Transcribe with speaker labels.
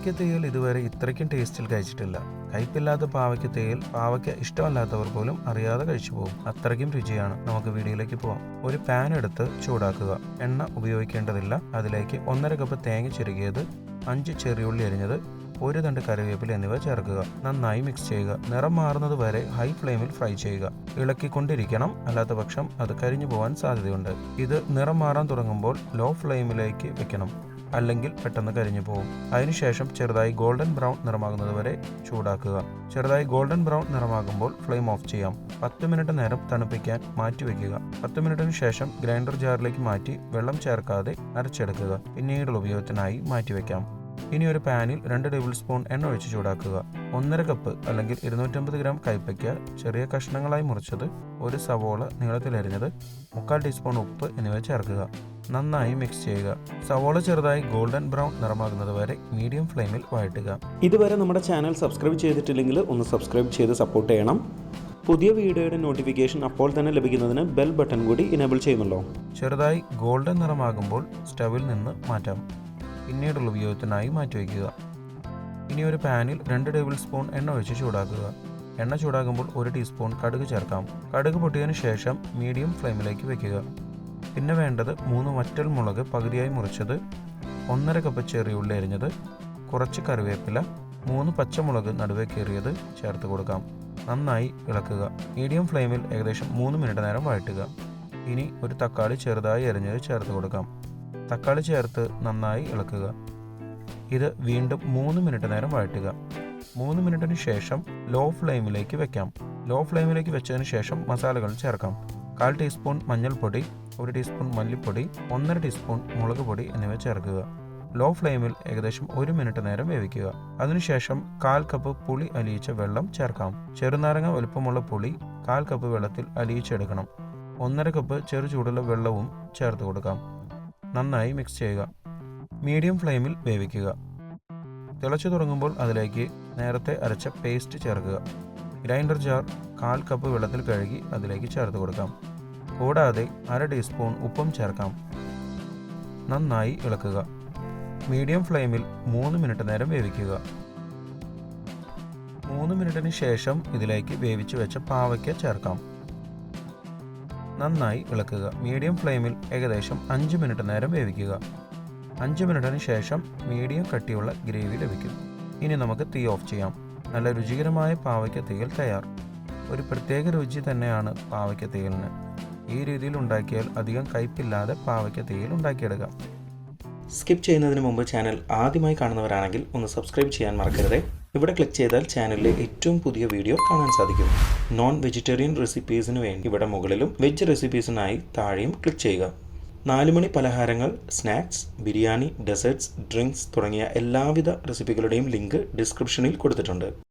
Speaker 1: പാവയ്ക്ക തേയിൽ ഇതുവരെ ഇത്രയ്ക്കും ടേസ്റ്റിൽ കഴിച്ചിട്ടില്ല. കയ്പില്ലാത്ത പാവയ്ക്ക തേയിൽ പാവയ്ക്ക ഇഷ്ടമല്ലാത്തവർ പോലും അറിയാതെ കഴിച്ചു പോകും. അത്രയ്ക്കും രുചിയാണ്. നമുക്ക് വീഡിയോയിലേക്ക് പോവാം. ഒരു പാൻ എടുത്ത് ചൂടാക്കുക. എണ്ണ ഉപയോഗിക്കേണ്ടതില്ല. അതിലേക്ക് ഒന്നര കപ്പ് തേങ്ങ ചിരുകിയത് അഞ്ച് ചെറിയുള്ളി അരിഞ്ഞത് ഒരു തണ്ട് കറിവേപ്പില എന്നിവ ചേർക്കുക. നന്നായി മിക്സ് ചെയ്യുക. നിറം മാറുന്നത് വരെ ഹൈ ഫ്ലെയിമിൽ ഫ്രൈ ചെയ്യുക. ഇളക്കിക്കൊണ്ടിരിക്കണം. അല്ലാത്ത പക്ഷം അത് കരിഞ്ഞു പോകാൻ സാധ്യതയുണ്ട്. ഇത് നിറം മാറാൻ തുടങ്ങുമ്പോൾ ലോ ഫ്ലെയിമിലേക്ക് വെക്കണം. അല്ലെങ്കിൽ പെട്ടെന്ന് കരിഞ്ഞു പോകും. അതിനുശേഷം ചെറുതായി ഗോൾഡൻ ബ്രൗൺ നിറമാകുന്നത് വരെ ചൂടാക്കുക. ചെറുതായി ഗോൾഡൻ ബ്രൗൺ നിറമാകുമ്പോൾ ഫ്ലെയിം ഓഫ് ചെയ്യാം. പത്ത് മിനിറ്റ് നേരം തണുപ്പിക്കാൻ മാറ്റി വെക്കുക പത്ത് മിനിറ്റിന് ശേഷം ഗ്രൈൻഡർ ജാറിലേക്ക് മാറ്റി വെള്ളം ചേർക്കാതെ അരച്ചെടുക്കുക. പിന്നീടുള്ള ഉപയോഗത്തിനായി മാറ്റിവെക്കാം ഇനി ഒരു പാനിൽ രണ്ട് ടേബിൾ സ്പൂൺ എണ്ണ ഒഴിച്ച് ചൂടാക്കുക. ഒന്നര കപ്പ് അല്ലെങ്കിൽ ഇരുന്നൂറ്റമ്പത് ഗ്രാം കൈപ്പയ്ക്ക ചെറിയ കഷ്ണങ്ങളായി മുറിച്ചത് ഒരു സവോള നീളത്തിലരിഞ്ഞത് മുക്കാൽ ടീസ്പൂൺ ഉപ്പ് എന്നിവ ചേർക്കുക. നന്നായി മിക്സ് ചെയ്യുക. സവോള ചെറുതായി ഗോൾഡൻ ബ്രൗൺ നിറമാകുന്നത് വരെ മീഡിയം ഫ്ലെയിമിൽ വഴറ്റുക.
Speaker 2: ഇതുവരെ നമ്മുടെ ചാനൽ സബ്സ്ക്രൈബ് ചെയ്തിട്ടില്ലെങ്കിൽ ഒന്ന് സബ്സ്ക്രൈബ് ചെയ്ത് സപ്പോർട്ട് ചെയ്യണം. പുതിയ വീഡിയോയുടെ നോട്ടിഫിക്കേഷൻ അപ്പോൾ തന്നെ ലഭിക്കുന്നതിന് ബെൽ ബട്ടൺ കൂടി ഇനേബിൾ ചെയ്യുന്നുണ്ടോ?
Speaker 1: ചെറുതായി ഗോൾഡൻ നിറമാകുമ്പോൾ സ്റ്റവിൽ നിന്ന് മാറ്റാം. പിന്നീടുള്ള ഉപയോഗത്തിനായി മാറ്റിവെക്കുക ഇനി ഒരു പാനിൽ രണ്ട് ടേബിൾ സ്പൂൺ എണ്ണ ഒഴിച്ച് ചൂടാക്കുക. എണ്ണ ചൂടാകുമ്പോൾ ഒരു ടീസ്പൂൺ കടുക് ചേർക്കാം. കടുക് പൊട്ടിയതിനു ശേഷം മീഡിയം ഫ്ലെയിമിലേക്ക് വെക്കുക. പിന്നെ വേണ്ടത് മൂന്ന് വറ്റൽ മുളക് പകുതിയായി മുറിച്ചത് ഒന്നര കപ്പ് ചെറിയ ഉള്ളി അരിഞ്ഞത് കുറച്ച് കറിവേപ്പില മൂന്ന് പച്ചമുളക് നടുവേ കീറിയത് ചേർത്ത് കൊടുക്കാം. നന്നായി ഇളക്കുക. മീഡിയം ഫ്ലെയിമിൽ ഏകദേശം മൂന്ന് മിനിറ്റ് നേരം വഴറ്റുക. ഇനി ഒരു തക്കാളി ചെറുതായി അരിഞ്ഞത് ചേർത്ത് കൊടുക്കാം. തക്കാളി ചേർത്ത് നന്നായി ഇളക്കുക. ഇത് വീണ്ടും മൂന്ന് മിനിറ്റ് നേരം വഴറ്റുക. മൂന്ന് മിനിറ്റിന് ശേഷം ലോ ഫ്ലെയിമിലേക്ക് വെക്കാം. ലോ ഫ്ലെയിമിലേക്ക് വെച്ചതിന് ശേഷം മസാലകൾ ചേർക്കാം. കാൽ ടീസ്പൂൺ മഞ്ഞൾപ്പൊടി ഒരു ടീസ്പൂൺ മല്ലിപ്പൊടി ഒന്നര ടീസ്പൂൺ മുളക് പൊടി എന്നിവ ചേർക്കുക. ലോ ഫ്ലെയിമിൽ ഏകദേശം ഒരു മിനിറ്റ് നേരം വേവിക്കുക. അതിനുശേഷം കാൽ കപ്പ് പുളി അലിയിച്ച വെള്ളം ചേർക്കാം. ചെറുനാരങ്ങ വലുപ്പമുള്ള പുളി കാൽ കപ്പ് വെള്ളത്തിൽ അലിയിച്ചെടുക്കണം. ഒന്നര കപ്പ് ചെറു ചൂടുള്ള വെള്ളവും ചേർത്ത് കൊടുക്കാം. നന്നായി മിക്സ് ചെയ്യുക. മീഡിയം ഫ്ലെയിമിൽ വേവിക്കുക. തിളച്ചു തുടങ്ങുമ്പോൾ അതിലേക്ക് നേരത്തെ അരച്ച പേസ്റ്റ് ചേർക്കുക. ഗ്രൈൻഡർ ജാർ കാൽ കപ്പ് വെള്ളത്തിൽ കഴുകി അതിലേക്ക് ചേർത്ത് കൊടുക്കാം. കൂടാതെ അര ടീസ്പൂൺ ഉപ്പും ചേർക്കാം. നന്നായി ഇളക്കുക. മീഡിയം ഫ്ലെയിമിൽ മൂന്ന് മിനിറ്റ് നേരം വേവിക്കുക. മൂന്ന് മിനിറ്റിന് ശേഷം ഇതിലേക്ക് വേവിച്ച് വെച്ച പാവയ്ക്ക ചേർക്കാം. നന്നായി ഇളക്കുക മീഡിയം ഫ്ലെയിമിൽ ഏകദേശം അഞ്ച് മിനിറ്റ് നേരം വേവിക്കുക. അഞ്ച് മിനിറ്റിന് ശേഷം മീഡിയം കട്ടിയുള്ള ഗ്രേവി ലഭിക്കും ഇനി നമുക്ക് തീ ഓഫ് ചെയ്യാം. നല്ല രുചികരമായ പാവയ്ക്ക തീയൽ തയ്യാർ. ഒരു പ്രത്യേക രുചി തന്നെയാണ് പാവയ്ക്ക തീയലിന്. ഈ രീതിയിൽ ഉണ്ടാക്കിയാൽ അധികം കയ്പില്ലാതെ പാവയ്ക്ക തീയൽ ഉണ്ടാക്കിയെടുക്കാം.
Speaker 2: സ്കിപ്പ് ചെയ്യുന്നതിന് മുമ്പ് ചാനൽ ആദ്യമായി കാണുന്നവരാണെങ്കിൽ ഒന്ന് സബ്സ്ക്രൈബ് ചെയ്യാൻ മറക്കരുതേ. ഇവിടെ ക്ലിക്ക് ചെയ്താൽ ചാനലിലെ ഏറ്റവും പുതിയ വീഡിയോ കാണാൻ സാധിക്കും. നോൺ വെജിറ്റേറിയൻ റെസിപ്പീസിന് വേണ്ടി ഇവിടെ മുകളിലും വെജ് റെസിപ്പീസിനായി താഴെയും ക്ലിക്ക് ചെയ്യുക. നാലുമണി പലഹാരങ്ങൾ സ്നാക്സ് ബിരിയാണി ഡെസേർട്സ് ഡ്രിങ്ക്സ് തുടങ്ങിയ എല്ലാവിധ റെസിപ്പികളുടെയും ലിങ്ക് ഡിസ്ക്രിപ്ഷനിൽ കൊടുത്തിട്ടുണ്ട്.